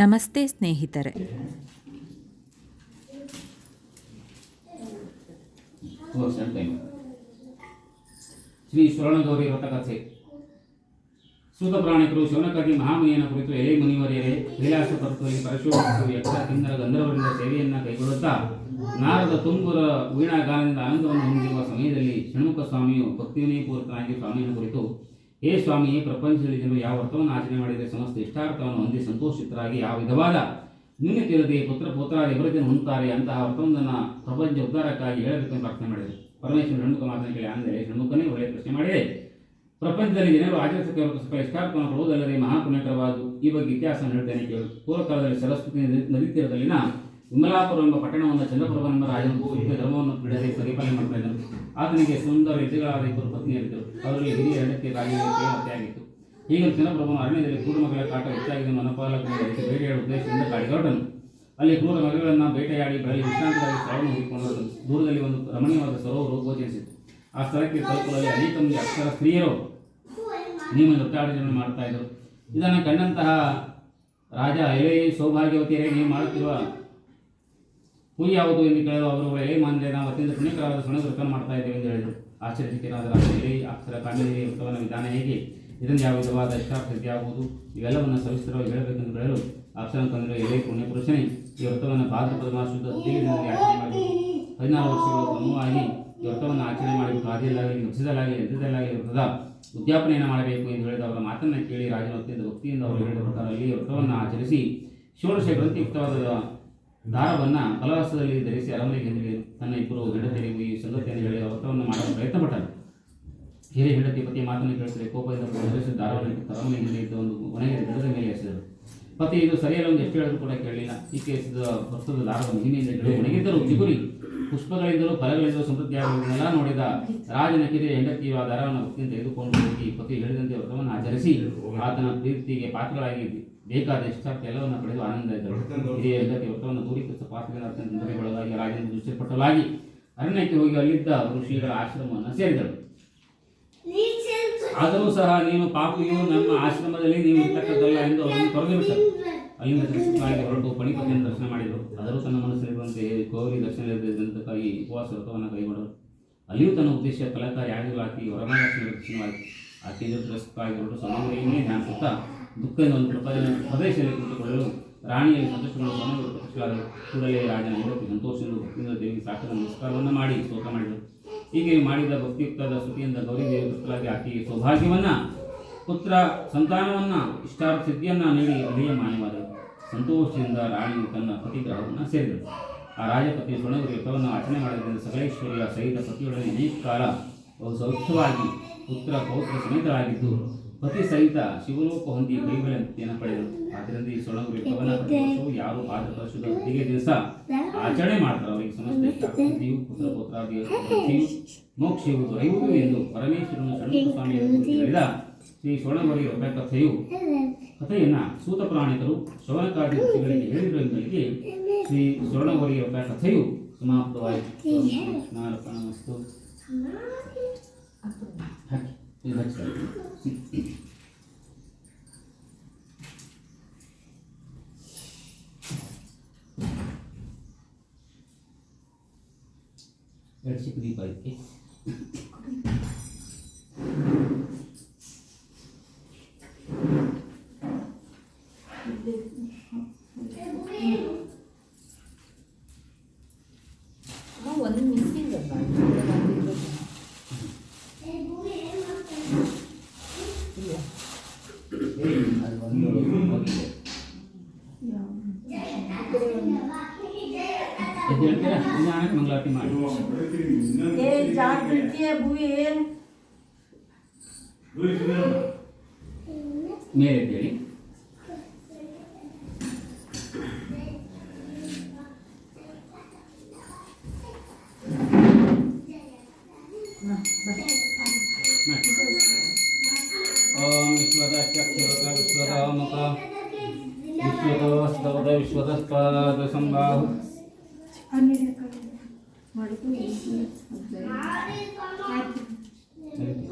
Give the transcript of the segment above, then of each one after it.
ನಮಸ್ತೆ ಸ್ನೇಹಿತರೆ version time Shri Swarna Gowri ವ್ರತಕಥೆ ಸೂತ ಪ್ರಾಣಿಕರು ಶಿವನಕರ್ಣಿ ಮಹಾಮುನಿಯನ ಕುರಿತು ಎಲೆ ಮುನಿವರಿಯರೇ ಕೈಲಾಸ ಪರ್ವತದಲ್ಲಿ ಪರಶುರಾಮ ಯಕ್ಷ ಕಿನ್ನರ ಗಂಧರ್ವರಿಂದ ಸೇವೆಯನ್ನ ಕೈಗೊಳ್ಳುತ್ತಾ ನಾರದ ತುಂಬುರ ವೀಣಾಗಾನದಿಂದ ಆನಂದವನ್ನು ಹೊಂದಿರುವ ಸಮಯದಲ್ಲಿ ಷಣ್ಮುಖ ಸ್ವಾಮಿಯು ಭಕ್ತಿವಿನಯಪೂರ್ವಕನಾಗಿ ಸ್ವಾಮಿಯನ್ನು ಕುರಿತು ಹೇ ಸ್ವಾಮಿ ಪ್ರಪಂಚದಲ್ಲಿ ಜನರು, ಯಾವ ವ್ರತವನ್ನು ಆಚರಣೆ ಮಾಡಿದರೆ ಸಮಸ್ತ ಇಷ್ಟಾರ್ಥವನ್ನು ಹೊಂದಿ ಸಂತೋಷಿತರಾಗಿ ಯಾವ ವಿಧವಾದ ನ್ಯೂನತೆಯಿಲ್ಲದೆ ಪುತ್ರ ಪುತ್ರಾದಿ ಅಭಿವೃದ್ಧಿಯನ್ನು ಹೊಂದುತ್ತಾರೆ ಅಂತಹ ವ್ರತವೊಂದನ್ನು ಪ್ರಪಂಚ ಉದ್ಧಾರಕ್ಕಾಗಿ ಹೇಳಬೇಕೆಂದು ಪ್ರಾರ್ಥನೆ ಮಾಡಿದರು ಪರಮೇಶ್ವರ ಷಣ್ಮುಖ ಮಾತನ್ನು ಕೇಳಿ ಅಂದರೆ ಷಣ್ಮುಖನೇ ಒಳ್ಳೆಯ ಪ್ರಶ್ನೆ ಮಾಡಿದೆ. ಪ್ರಪಂಚದಲ್ಲಿ ಜನರು ಆಚರಿಸಕ್ಕೆ ಸ್ವಲ್ಪ ಇಷ್ಟಾರ್ಥವನ್ನು ಕೊಡುವುದಲ್ಲದೆ ಮಹಾಪುಣ್ಯಕರವಾದು ಈ ಬಗ್ಗೆ ಇತಿಹಾಸ ಹೇಳ್ತೇನೆ ಕೇಳಿ. ಪೂರ್ವಕಾಲದಲ್ಲಿ ಸರಸ್ವತಿ ನದಿ ತೀರದಲ್ಲಿನ ವಿಮಲಾಪುರ ಎಂಬ ಪಟ್ಟಣವನ್ನು ಚಂದ್ರಪ್ರಭನೆಂಬ ರಾಜನು ಸೂಕ್ತ ಧರ್ಮವನ್ನು ಬಿಡದೆ ಪರಿಪಾಲನೆ ಮಾಡ್ತಾ ಇದ್ದರು. ಆತನಿಗೆ ಸುಂದರ ವ್ಯಕ್ತಿಗಳಾದ ಇಬ್ಬರು ಪತ್ನಿಯರಿದ್ದರು ಅವರಿಗೆ ಹಿರಿಯ ಹೆಂಡತಿ ರಾಗಿ ಹತ್ಯೆಯಾಗಿತ್ತು ಈಗ ಚಂದ್ರಪ್ರಭನ ಅರಣ್ಯದಲ್ಲಿ ಕ್ರೂರ ಮಗಳ ಕಾಟ ಹೆಚ್ಚಾಗಿದೆ ಮನಪಾಲಕರಿಗೆ ಬೇಟೆಯಾಡುವ ಉದ್ದೇಶದಿಂದ ಹೊರಟನು. ಅಲ್ಲಿ ಕ್ರೂರ ಮಗಳನ್ನು ಬೇಟೆಯಾಡಿ ಬೆಳಗ್ಗೆ ವಿಶ್ರಾಂತಿಗಾಗಿ ಸ್ಥಳವನ್ನು ಹುಡುಕಿಕೊಂಡರು ದೂರದಲ್ಲಿ ಒಂದು ರಮಣೀಯವಾದ ಸರೋವರು ಗೋಚರಿಸಿತು ಆ ಸ್ಥಳಕ್ಕೆ ತಲುಪಲು ಅನೇಕ ಮಂದಿ ಅಕ್ಷರ ಸ್ತ್ರೀಯರು ನಿಮ್ಮ ನೃತ್ಯಾಡನೆಯನ್ನು ಮಾಡ್ತಾ ಇದ್ದರು. ಇದನ್ನು ಕಂಡಂತಹ ರಾಜ ಎಲೆ ಸೌಭಾಗ್ಯವತಿಯರೇ, ನೀವು ಮಾಡುತ್ತಿರುವ ಪೂಜೆ ಯಾವುದು ಎಂದು ಕೇಳಲು ಅವರು ಹೇ ಮಾನ್ಯ ನಾವು ಅತ್ಯಂತ ಪುಣ್ಯಕರವಾದ ಸುಣದೃಕನ್ನು ಮಾಡ್ತಾ ಇದ್ದೇವೆ ಎಂದು ಹೇಳಿದರು. ಆಶ್ಚರ್ಯಚಕಿತರಾದ ಹೇಳಿ ಅಕ್ಷರ ಕಾಂಡೇರಿ ವೃತ್ತವನ ವಿಧಾನ ಹೇಗೆ? ಇದರಿಂದ ಯಾವ ವಿಧವಾದ ಇಷ್ಟಾರ್ಥತೆ ಯಾವುದು ಇವೆಲ್ಲವನ್ನು ಸವಿಸ್ತರವಾಗಿ ಹೇಳಬೇಕೆಂದು ಹೇಳಲು ಅಕ್ಷರ ತಂದಿರುವ ಎಲೆ ಪುಣ್ಯ ಪುರುಷನೇ, ಈ ವ್ರತವನ್ನು ಭಾದ್ರಪದ ಮಾಸದ ಹದಿನೈದರಲ್ಲಿ ಆಚರಣೆ ಮಾಡಬೇಕು ಹದಿನಾರು ವರ್ಷಗಳ ಕ್ರಮವಾಗಿ ಈ ವ್ರತವನ್ನು ಆಚರಣೆ ಮಾಡಬೇಕು ಆದಿಯಲ್ಲಾಗಲಿ ನಕ್ಷದಲ್ಲಾಗಲಿ ಯಂತ್ರದಲ್ಲಾಗಲಿ ವ್ರತದ ಉದ್ಯಾಪನೆಯನ್ನು ಮಾಡಬೇಕು ಎಂದು ಹೇಳಿದ ಅವರ ಮಾತನ್ನು ಕೇಳಿ ರಾಜನ ಅತ್ಯಂತ ಭಕ್ತಿಯಿಂದ ಅವರು ಹೇಳಿದ ಪ್ರಕಾರ ಈ ವ್ರತವನ್ನು ಆಚರಿಸಿ ಷೋಡಶ ಗ್ರಂಥಿಯುಕ್ತವಾದ ದಾರವನ್ನು ಫಲವಾಸದಲ್ಲಿ ಧರಿಸಿ ಅರಮನೆಗೆ ಹಿಂದಿರುಗಿ ತನ್ನ ಇಬ್ಬರು ಹೆಂಡತಿಯರಿಗೂ ಈ ಸಂಗತಿಯನ್ನು ಹೇಳಿ ವ್ರತವನ್ನು ಮಾಡಲು ಪ್ರಯತ್ನ ಪಟ್ಟರು. ಹಿರಿಯ ಹೆಂಡತಿ ಪತಿಯ ಮಾತನ್ನು ಕೇಳಿಸಿದರೆ ಕೋಪದಿಂದ ಧರಿಸಿದ ದಾರವನ್ನು ಅರಮನೆ ಹಿಂದೆ ಇದ್ದ ಒಂದು ಮನೆಗೆ ಗಿಡದ ಮೇಲೆ ಎಸೆದರು. ಪತಿ ಇದು ಸರಿಯಲ್ಲ ಒಂದು ಎಷ್ಟು ಹೇಳಿದ್ರು ಕೂಡ ಕೇಳಲಿಲ್ಲ. ಈಕೆ ಎಸೆದ ವಸ್ತ್ರದ ಮಹಿಮೆಯಿಂದ ಗಿಡ ಒಣಗಿದ್ದರು ಪುಷ್ಪಗಳಿದ್ದರು ಫಲಗಳಿಂದಲೂ ಸಮೃದ್ಧಿಯಾಗುವುದನ್ನೆಲ್ಲ ನೋಡಿದ ರಾಜನ ಕಿರಿಯ ಹೆಂಡತಿಯು ಆ ದರವನ್ನು ಭಕ್ತಿಯಿಂದ ತೆಗೆದುಕೊಂಡು ಹೋಗಿ ಪತಿ ಹೇಳಿದಂತೆ ವ್ರತವನ್ನು ಆಚರಿಸಿ ಆತನ ಪ್ರೀತಿಗೆ ಪಾತ್ರಗಳಾಗಿ ಬೇಕಾದ ಇಷ್ಟಾರ್ಥ ಎಲ್ಲವನ್ನು ಪಡೆದು ಆನಂದ ಇದ್ದರು. ಹಿರಿಯ ಹೆಂಡತಿ ವ್ರತವನ್ನು ದೂರೀಕರಿಸಿದ ಪಾತ್ರದಿಂದ ಅತ್ಯಂತ ತೊಂದರೆಗೊಳಗಾಗಿ ರಾಜನ ದೃಷ್ಟಿಪಟ್ಟಲಾಗಿ ಅರಣ್ಯಕ್ಕೆ ಹೋಗಿ ಅಲ್ಲಿದ್ದ ಋಷಿಗಳ ಆಶ್ರಮವನ್ನು ಸೇರಿದಳು ಆದರೂ ಸಹ ನೀನು ಪಾಪಿಯು ನಮ್ಮ ಆಶ್ರಮದಲ್ಲಿ ನೀವು ಇರ್ತಕ್ಕದ್ದಲ್ಲ ಎಂದು ಅವರನ್ನು ತೊರೆದು ಅಲ್ಲಿಂದ ಹೊರಟು ಪಣಿಪತಿಯನ್ನು ದರ್ಶನ ಮಾಡಿದರು. ಆದರೂ ತನ್ನ ಮನಸ್ಸಲ್ಲಿರುವಂತೆ ಗೌರಿ ದರ್ಶನದಂತಕ್ಕಾಗಿ ಉಪವಾಸ ವ್ರತವನ್ನು ಕೈಗೊಂಡರು. ಅಲ್ಲಿಯೂ ತನ್ನ ಉದ್ದೇಶ ಫಲಕಾರಿ ಆಗಿಲ್ಲ ಆಕೆ ಹೊರಮಾಲಕ್ಷ್ಮಿ ದರ್ಶನವಾಯಿತು ಆಕೆಯಿಂದ ತಿರಸ್ಕಾರವಾಗಿ ಹೊರಟು ಸಮಗ್ರಿಯನ್ನೇ ಧ್ಯಾನಿಸುತ್ತಾ ದುಃಖದಿಂದ ಒಂದು ಪ್ರದೇಶದಲ್ಲಿ ಕುಳಿತುಕೊಳ್ಳಲು ರಾಣಿಯಲ್ಲಿ ಸಂತೋಷಗಳು ಪ್ರತಿಷ್ಠಾದರು ಕೂಡಲೇ ರಾಜನ ಹೆಂಡತಿ ಸಂತೋಷದಿಂದ ಭಕ್ತಿಯಿಂದ ದೇವಿಗೆ ಸಾಕರ ನಮಸ್ಕಾರವನ್ನು ಮಾಡಿ ಸ್ತೋತ್ರ ಮಾಡಿದರು. ಹೀಗೆ ಮಾಡಿದ ಭಕ್ತಿಯುಕ್ತದ ಸ್ತುತಿಯಿಂದ ಗೌರಿ ದೇವಿ ಆಕೆಗೆ ಸೌಭಾಗ್ಯವನ್ನ ಪುತ್ರ ಸಂತಾನವನ್ನ ಇಷ್ಟಾರ್ಥ ಸಿದ್ಧಿಯನ್ನ ನೀಡಿ ಅಲ್ಲಿಯೇ ಮಾನ್ಯವಾದ ಸಂತೋಷದಿಂದ ರಾಣಿಯು ತನ್ನ ಪತಿಗ್ರಹವನ್ನು ಸೇರಿದರು ಆ ರಾಜಪತಿ ಸೊಣಗುರಿ ವ್ರತವನ್ನು ಆಚರಣೆ ಮಾಡಿದ್ದರಿಂದ ಸಕಲೇಶ್ವರಿಯ ಸಹಿತ ಪತಿಯೊಡನೆ ಅನೇಕ ಕಾಲ ಬಹು ಸೌಖ್ಯವಾಗಿ ಪುತ್ರ ಪೌತ್ರ ಸಮೇತರಾಗಿದ್ದು, ಪತಿ ಸಹಿತ ಶಿವಲೋಕ ಹೊಂದಿ ಕೈಬಲಂತೆಯನ್ನು ಪಡೆದರು ಆದ್ದರಿಂದ ಈ ಸೊಳಗು ವ್ರತವನ್ನು ಯಾರು ಆದ ಹೊತ್ತಿಗೆ ದಿವಸ ಆಚರಣೆ ಮಾಡ್ತಾರೆ ಅವರಿಗೆ ಸಮಸ್ತ ಪುತ್ರ ಪೌತ್ರಾದಿ ಮೋಕ್ಷವು ದೊರೆಯುವುದು ಎಂದು ಪರಮೇಶ್ವರನ ಷಣ್ಮುಖ ಹೇಳಿದ ಶ್ರೀ ಸ್ವರ್ಣವರಿ ವ್ರತ ಕಥೆಯು ಕಥೆಯನ್ನ ಸೂತ ಪ್ರಾಣಿಕರು ಶ್ರವಣಕಾರಿ ಋಷಿಗಳಿಗೆ ಹೇಳಿದರು ಎಂಬಲ್ಲಿಗೆ ಶ್ರೀ ಸ್ವರ್ಣವರಿ ವ್ರತ ಕಥೆಯು ಸಮಾಪ್ತವಾಯಿತು ಸ್ನಾನಪಣಮಸ್ತು ಹಾಕಿ ಇದು ಹಚ್ಚಿದ್ದಾರೆ. ಎರಡು ಚಿಕ್ಕ ದೀಪ ಇದಕ್ಕೆ ये जागृति है बुए मेरे बेरी ओम विश्वदाख्यक्षरोगा विश्वदामका विश्वदस्तवद विश्वदस्पादसंबाहु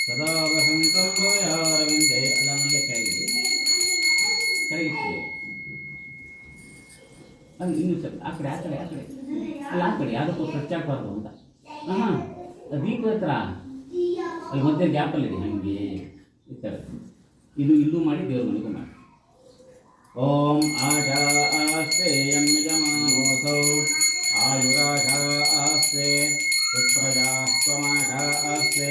सदा वसन्तं भूयारविन्दे ಅದನ್ನೆಲ್ಲ ಕೆಳಗಿದೆ ಕೆಳಗಿಟ್ಟಿದೆ ಅದು ಇನ್ನೂ ಸ್ವಲ್ಪ ಆ ಕಡೆ ಆ ಕಡೆ ಆ ಕಡೆ ಅಲ್ಲ ಆ ಕಡೆ ಯಾವುದಕ್ಕೂ ಸ್ವಚ್ಛ ಆಗ್ಬಾರ್ದು ಅಂತ ಹಾಂ ದೀಪ ಹತ್ರ ಅಲ್ಲಿ ಮಧ್ಯೆ ಗ್ಯಾಪಲ್ಲಿ ಇದೆ ಹಾಗೆ ಈ ಥರ ಇದು ಇಲ್ಲೂ ಮಾಡಿ ದೇವ್ರ ಮನೆಗೂ ಮಾಡಿ ಓಂ ಆಶ ಆಸ್ತೆ ಯಂ ಯಜಮಾನೋಸೌ ಆಯುರಾಶ ಆಸ್ತೆ ಸುಪ್ರಜಾ ಸ್ವಮಾಶ ಆಸ್ತೆ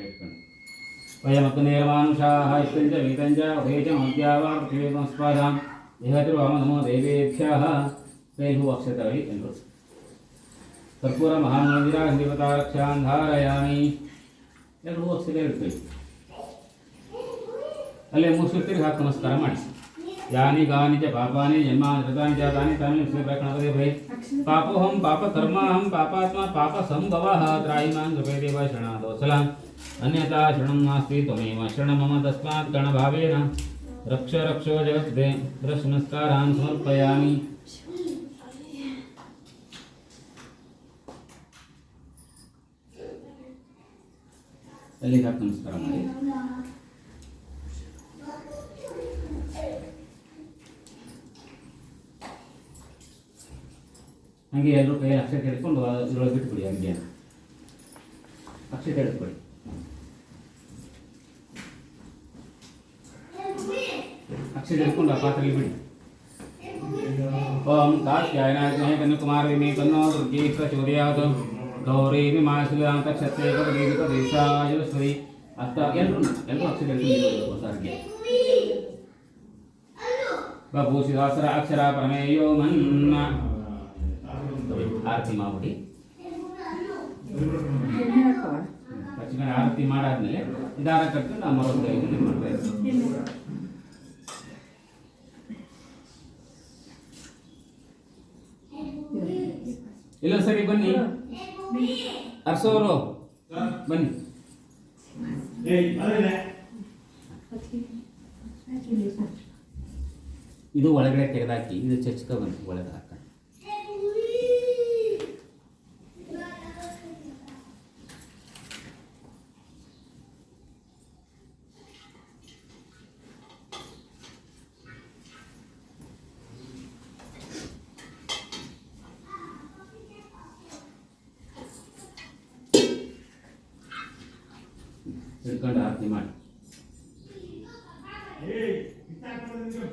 ಇಟ್ಕೊಂಡು ವಯಮಗ್ನೇರ್ಮಾನುಷಾः ಇಷ್ಟಂಚ ವೀತಂಚ ಉಭಯಚ ಮಧ್ಯಾವಾ ಪೃಥ್ವೀಸ್ಪಾದಾಂ ದೇಹತಿರ್ವಾಮ ನಮೋ ದೇವೇಭ್ಯಃ ತೈಹು ಅಕ್ಷತೈ ಎಂದು ಕರ್ಪೂರ ಮಹಾಮಂದಿರ ದೇವತಾರಕ್ಷಾನ್ ಧಾರಯಾಮಿ ಎರಡು ಅಕ್ಷರ ಇಡ್ತೀವಿ ಅಲ್ಲೇ ಮೂರು ಹಾಕಿ ನಮಸ್ಕಾರ यानि कानि च पापानि जन्मानि कृतानि जातानि तानि विष्णुप्रकणपदे भये पापोऽहं पापकर्माहं पापात्मा पापसम्भवः त्राहि शरणा दो सलाम अन्यथा शरणं नास्ति त्वमेव। शरणं मम तस्मात् गणभावेन रक्ष रक्षो जगद्दे प्रश्नस्कारान् समर्पयामि। पहले का नमस्कार हमारे ಹಂಗೆ ಎಲ್ಲರೂ ಕೈ ಅಕ್ಷರ ತೆಗೆದುಕೊಂಡು ಇದ್ರೊಳಗೆ ಬಿಟ್ಬಿಡಿ ಹಂಗೆ ಅಕ್ಷರ ತೆಗೆದುಕೊಳ್ಳಿ ಅಕ್ಷರ ತೆಗೆದುಕೊಂಡು ಆ ಪಾತ್ರೆಗೆ ಬಿಡಿ ಓಂ ಕಾಶ್ಯಾಯನಾಗ್ನೇ ಕನ್ಯಕುಮಾರಿ ತನ್ನೋ ದುರ್ಗೇ ಪ್ರಚೋದಯಾತ್ ಗೌರಿ ಮಾಸುಲಾಂತ ಕ್ಷತ್ರಿಯ ದೀರ್ಘ ದೇಶಾಯುಶ್ವರಿ ಅಷ್ಟ ಎಲ್ಲರೂ ಎಲ್ಲರೂ ಅಕ್ಷರ ತೆಗೆದುಕೊಂಡು ಹೊಸಾರಿಗೆ ಬಭೂಷಿದಾಸರ ಅಕ್ಷರ ಪ್ರಮೇಯೋ ಮನ್ನ ಆರತಿ ಮಾಡ್ಬಿಡಿ ಎಣ್ಣೆ ಹಾಕುವ ತಕ್ಷಣ ಆರತಿ ಮಾಡಾದ್ಮೇಲೆ ನಿಧಾನ ಕಟ್ಟು ನಾವು ಮರೊಂದು ಇಲ್ಲ ಸರಿ ಬನ್ನಿ. ಅರ್ಸೋರು ಬನ್ನಿ. ಇದು ಒಳಗಡೆ ತೆಗೆದಾಕಿ, ಇದು ಚಚ್ಕ ಬನ್ನಿ ಒಳಗೆ ಹಾಕ. ಹಿಡ್ಕೊಂಡು ಆರತಿ ಮಾಡಿ ಆರತಿ ಮಾಡಿ.